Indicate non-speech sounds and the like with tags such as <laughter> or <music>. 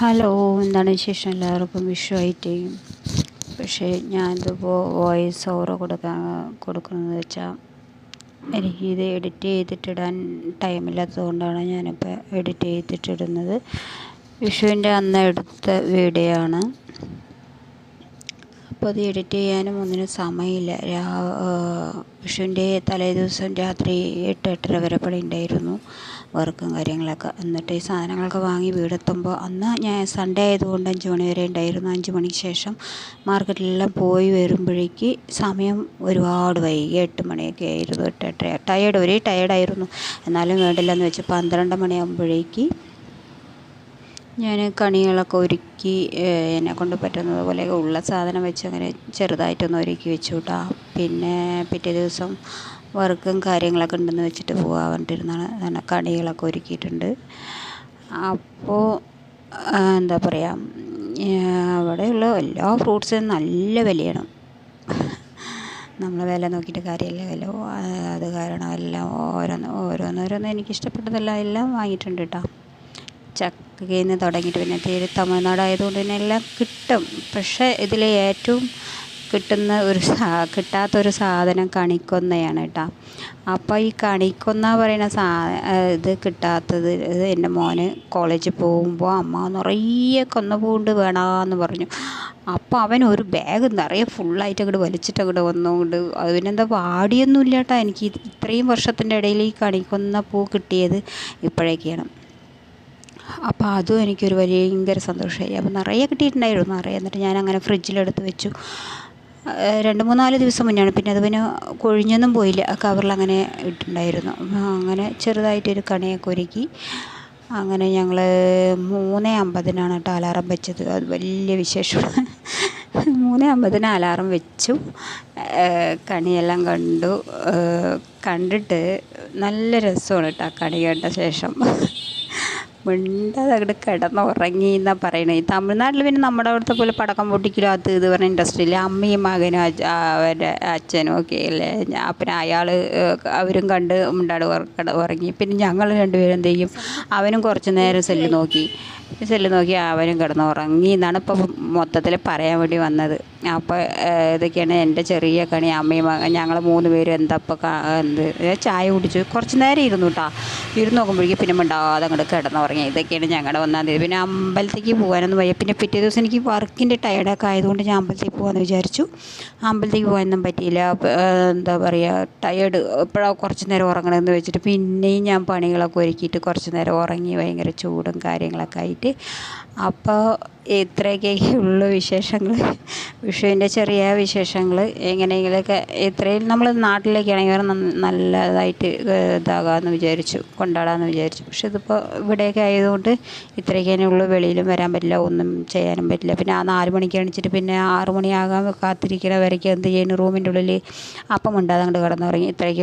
Hello എന്താണ് വിശേഷം? എല്ലാവർക്കും വിഷുവായിട്ട് പക്ഷേ ഞാൻ ഞാനിതിപ്പോൾ വോയിസ് ഓവർ കൊടുക്കാൻ കൊടുക്കുന്നത് വെച്ചാൽ എനിക്കിത് എഡിറ്റ് ചെയ്തിട്ടിടാൻ ടൈമില്ലാത്തത് കൊണ്ടാണ് ഞാനിപ്പോൾ എഡിറ്റ് ചെയ്തിട്ടിടുന്നത്. വിഷുവിന്റെ അന്ന് എടുത്ത വീഡിയോ ആണ്. അപ്പോൾ അത് എഡിറ്റ് ചെയ്യാനും ഒന്നിനും സമയമില്ല. വിഷുവിന്റെ തലേ ദിവസം രാത്രി എട്ട് എട്ടര വരെ പണി ഉണ്ടായിരുന്നു. വർക്കും കാര്യങ്ങളൊക്കെ. എന്നിട്ട് ഈ സാധനങ്ങളൊക്കെ വാങ്ങി വീടെത്തുമ്പോൾ അന്ന് ഞാൻ സൺഡേ ആയതുകൊണ്ട് അഞ്ച് മണി വരെ ഉണ്ടായിരുന്നു. അഞ്ച് മണിക്ക് ശേഷം മാർക്കറ്റിലെല്ലാം പോയി വരുമ്പോഴേക്ക് സമയം ഒരുപാട് വൈകി. എട്ട് മണിയൊക്കെ ആയിരുന്നു. എട്ട് എട്ടര. ടയേർഡ് ഒരേ ടയേർഡായിരുന്നു. എന്നാലും വേണ്ടില്ലെന്ന് വെച്ച് പന്ത്രണ്ട് മണിയാകുമ്പോഴേക്ക് ഞാൻ കണികളൊക്കെ ഒരുക്കി എന്നെക്കൊണ്ട് പറ്റുന്നത് പോലെ ഉള്ള സാധനം വെച്ച് അങ്ങനെ ചെറുതായിട്ടൊന്ന് ഒരുക്കി വെച്ചു കേട്ടോ പിന്നെ പിറ്റേ ദിവസം വർക്കും കാര്യങ്ങളൊക്കെ ഉണ്ടെന്ന് വെച്ചിട്ട് പോകാൻ വേണ്ടിയിരുന്നാണ് കണികളൊക്കെ ഒരുക്കിയിട്ടുണ്ട്. അപ്പോൾ എന്താ പറയുക അവിടെയുള്ള എല്ലാ ഫ്രൂട്ട്സും നല്ല വിലയാണ്. നമ്മൾ വില നോക്കിയിട്ട് കാര്യമില്ലല്ലോ അത് കാരണം എല്ലാം ഓരോന്ന് ഓരോന്നോരോന്ന് എനിക്ക് ഇഷ്ടപ്പെട്ടതല്ല എല്ലാം വാങ്ങിയിട്ടുണ്ട് കേട്ടോ ചക്കയിൽ നിന്ന് തുടങ്ങിയിട്ട് പിന്നെ തീരെ തമിഴ്നാട് ആയതുകൊണ്ട് തന്നെ എല്ലാം കിട്ടും. പക്ഷേ ഇതിൽ ഏറ്റവും കിട്ടുന്ന ഒരു സാ കിട്ടാത്തൊരു സാധനം കണിക്കൊന്നയാണ് കേട്ടോ അപ്പോൾ ഈ കണിക്കൊന്ന പറയുന്ന സാ ഇത് കിട്ടാത്തത് എന്റെ മോന് കോളേജിൽ പോകുമ്പോൾ അമ്മ നിറയെ കൊന്നപൂണ്ട് വേണമെന്ന് പറഞ്ഞു. അപ്പോൾ അവൻ ഒരു ബാഗ് നിറയെ ഫുള്ളായിട്ട് അങ്ങോട്ട് വലിച്ചിട്ട് അങ്ങോട്ട് വന്നുകൊണ്ട് അതിനെന്താ വാടിയൊന്നുമില്ല കേട്ടോ എനിക്ക് ഇത്രയും വർഷത്തിന്റെ ഇടയിൽ ഈ കണിക്കൊന്ന പൂ കിട്ടിയത് ഇപ്പോഴേക്കാണ്. അപ്പോൾ അതും എനിക്കൊരു ഭയങ്കര സന്തോഷമായി. അപ്പോൾ നിറയെ കിട്ടിയിട്ടുണ്ടായിരുന്നു. നിറയെ. എന്നിട്ട് ഞാൻ അങ്ങനെ ഫ്രിഡ്ജിലെടുത്ത് വെച്ചു. രണ്ട് മൂന്നാൽ ദിവസം മുന്നെയാണ് പിന്നെ അത് പിന്നെ കൊഴിഞ്ഞൊന്നും പോയില്ല. അങ്ങനെ ഇട്ടിട്ടുണ്ടായിരുന്നു. അങ്ങനെ ചെറുതായിട്ടൊരു കണിയൊക്കെ ഒരുക്കി. അങ്ങനെ ഞങ്ങൾ മൂന്ന് അമ്പതിനാണ് കേട്ടോ അലാറം വെച്ചത്. അത് വലിയ വിശേഷമാണ് <laughs> മൂന്ന് അമ്പതിന് അലാറം വെച്ചു. കണിയെല്ലാം കണ്ടു. കണ്ടിട്ട് നല്ല രസമാണ് കേട്ടോ കണി കണ്ട ശേഷം. മിണ്ടാതെ അങ്ങോട്ട് കിടന്നുറങ്ങി എന്നാണ് പറയണത് തമിഴ്നാട്ടിൽ പിന്നെ നമ്മുടെ അവിടുത്തെ പോലെ പടക്കം പൊട്ടിക്കലോ അത് ഇത് പറഞ്ഞ ഇൻഡസ്ട്രി ഇല്ല അമ്മയും മകനും അവരുടെ അച്ഛനും ഒക്കെ അല്ലേ പിന്നെ അയാൾ അവരും കണ്ട് മിണ്ടാട് ഉറങ്ങി. പിന്നെ ഞങ്ങൾ രണ്ടുപേരും എന്ത് ചെയ്യും? അവനും കുറച്ച് നേരം സെല്ല് നോക്കി. സെല്ല് നോക്കി അവനും കിടന്ന് ഉറങ്ങി എന്നാണ് ഇപ്പോൾ മൊത്തത്തിൽ പറയാൻ വേണ്ടി വന്നത്. അപ്പോൾ ഇതൊക്കെയാണ് എന്റെ ചെറിയ കണി. അമ്മയും ഞങ്ങൾ മൂന്ന് പേരും എന്താ ഇപ്പോൾ എന്ത് ചായ കുടിച്ചു. കുറച്ച് നേരം ഇരുന്നു കേട്ടോ ഇരുന്ന് നോക്കുമ്പോഴേക്കും പിന്നെ മിണ്ടാതെ അങ്ങോട്ട് കിടന്നുറങ്ങി. ഇതൊക്കെയാണ് ഞങ്ങളുടെ ഒന്നാം തീയതി. പിന്നെ അമ്പലത്തേക്ക് പോകാനൊന്നും വയ്യ. പിന്നെ പിറ്റേ ദിവസം എനിക്ക് വർക്കിന്റെ ടയർഡൊക്കെ ആയതുകൊണ്ട് ഞാൻ അമ്പലത്തിൽ പോകാമെന്ന് വിചാരിച്ചു. അമ്പലത്തേക്ക് പോകാനൊന്നും പറ്റിയില്ല. എന്താ പറയുക ടയേർഡ് ഇപ്പോഴാണ് കുറച്ച് നേരം ഉറങ്ങണമെന്ന് വെച്ചിട്ട് പിന്നെയും ഞാൻ പണികളൊക്കെ ഒരുക്കിയിട്ട് കുറച്ച് നേരം ഉറങ്ങി ഭയങ്കര ചൂടും കാര്യങ്ങളൊക്കെ ആയിട്ട്. അപ്പോൾ ഇത്രയൊക്കെ ഉള്ള വിശേഷങ്ങൾ വിഷുവിന്റെ ചെറിയ വിശേഷങ്ങൾ എങ്ങനെയെങ്കിലുമൊക്കെ ഇത്രയും നമ്മൾ നാട്ടിലേക്കാണെങ്കിൽ നല്ലതായിട്ട് ഇതാകാമെന്ന് വിചാരിച്ചു. കൊണ്ടാടാമെന്ന് വിചാരിച്ചു. പക്ഷെ ഇതിപ്പോൾ ഇവിടെയൊക്കെ ആയതുകൊണ്ട് ഇത്രയൊക്കെ ഉള്ളൂ. വെളിയിലും വരാൻ പറ്റില്ല ഒന്നും ചെയ്യാനും പറ്റില്ല. പിന്നെ ആ നാല് മണിക്ക് എണിച്ചിട്ട് പിന്നെ ആറ് മണിയാകാൻ കാത്തിരിക്കണ വരയ്ക്ക് എന്ത് ചെയ്യുന്നു റൂമിന്റെ ഉള്ളിൽ അപ്പം മിണ്ടാതെ അങ്ങോട്ട് കിടന്നുറങ്ങി. ഇത്രയൊക്കെ